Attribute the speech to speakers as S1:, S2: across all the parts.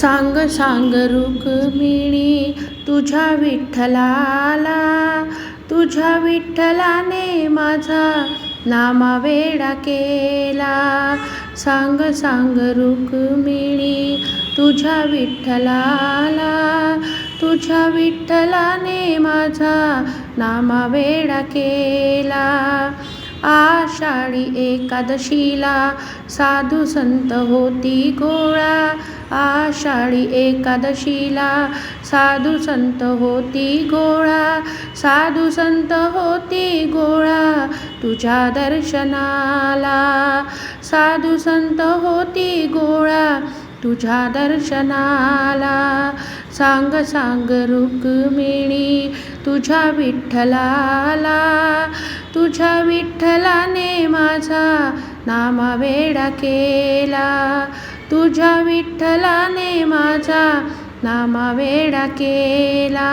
S1: सांग सांग रुक्मिणी तुझ्या विठ्ठलाला. तुझ्या विठ्ठलाने माझा नामा वेडा केला. सांग सांग रुक्मिणी तुझ्या विठ्ठलाला. तुझ्या विठ्ठलाने माझा नामा वेडा केला. आषाढी एकादशीला साधू संत होती गोळा. आषाढी एकादशीला. साधू संत होती गोळा. साधू संत होती गोळा तुझ्या दर्शनाला. साधू संत होती गोळा तुझ्या दर्शनाला. सांग सांग रुक्मिणी तुझ्या विठ्ठलाला. तुझ्या विठ्ठलाने माझा नामा वेडा केला. तुझ्या विठ्ठलाने माझा नामा वेडा केला.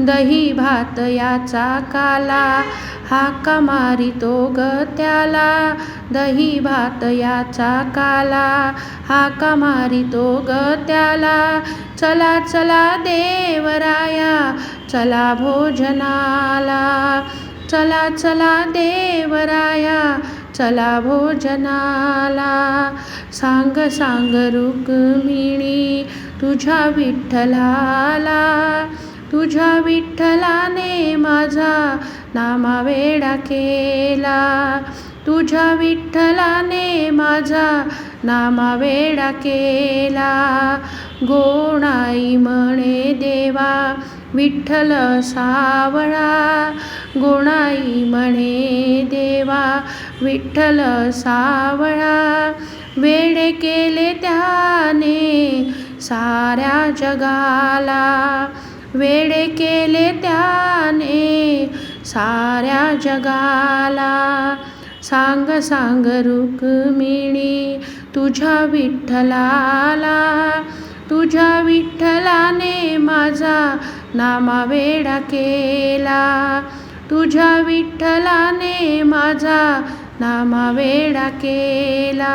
S1: दही भात याचा काला हाका मारितो ग त्याला. दही भात याचा काला हाका मारितो ग त्याला. चला चला देवराया चला भोजनाला. चला चला देवराया चला भोजनाला. सांग सांग रुक्मिणी तुझ्या विठ्ठलाला. तुझ्या विठ्ठलाने माझा नामा वेडा केला. तुझ्या विठ्ठलाने माझा नामा वेडा केला. गोणाई म्हणे देवा विठ्ठल सावळा गुणाई म्हणे देवा. विठ्ठल सावळा वेडे केले त्याने साऱ्या जगाला. वेडे केले त्याने साऱ्या जगाला. सांग सांग रुक्मिणी तुझ्या विठ्ठलाला. तुझ्या विठ्ठलाने माझा नामा वेडा केला. तुझ्या विठ्ठलाने माझा नामा वेडा केला.